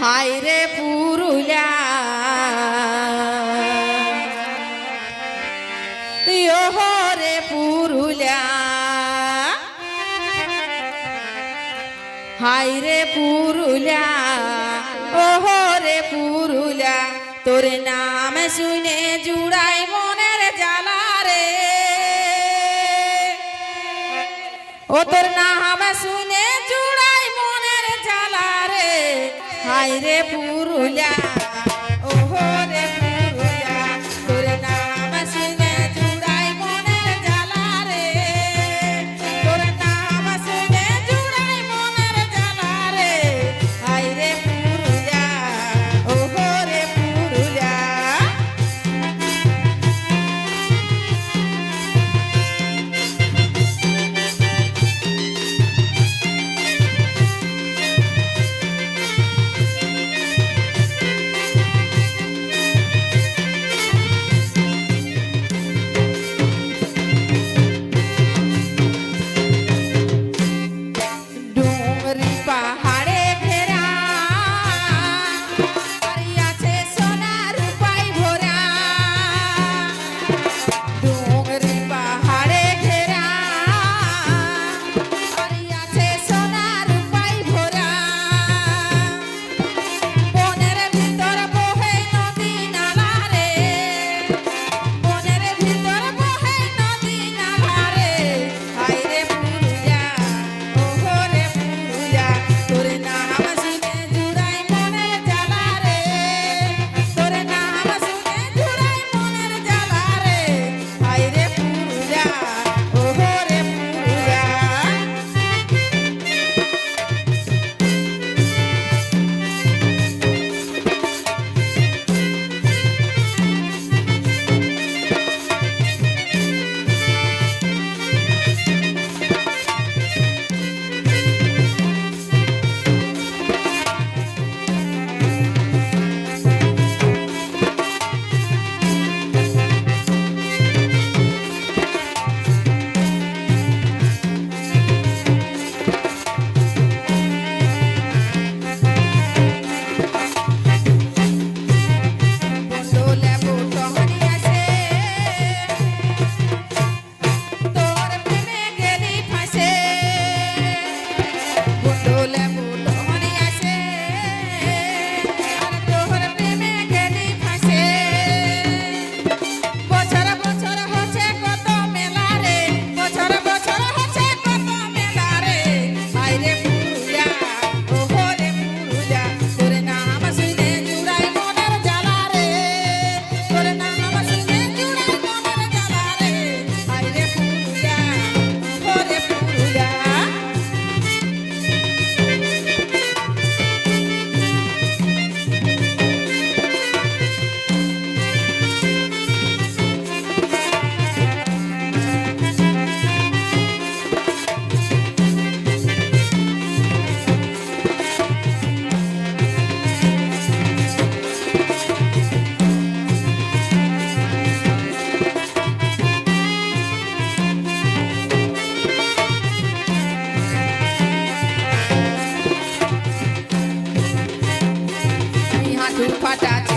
High রে পুরুলা রে Purulia. High রে পুরুলা ওহ রে পুরুলিয়া। তোর নাম শুনে জুড়াই মনের জ্বালা রে। ও তোর নাম শুনে জুড়াই હાય રે પુરુલ્યા. with patati.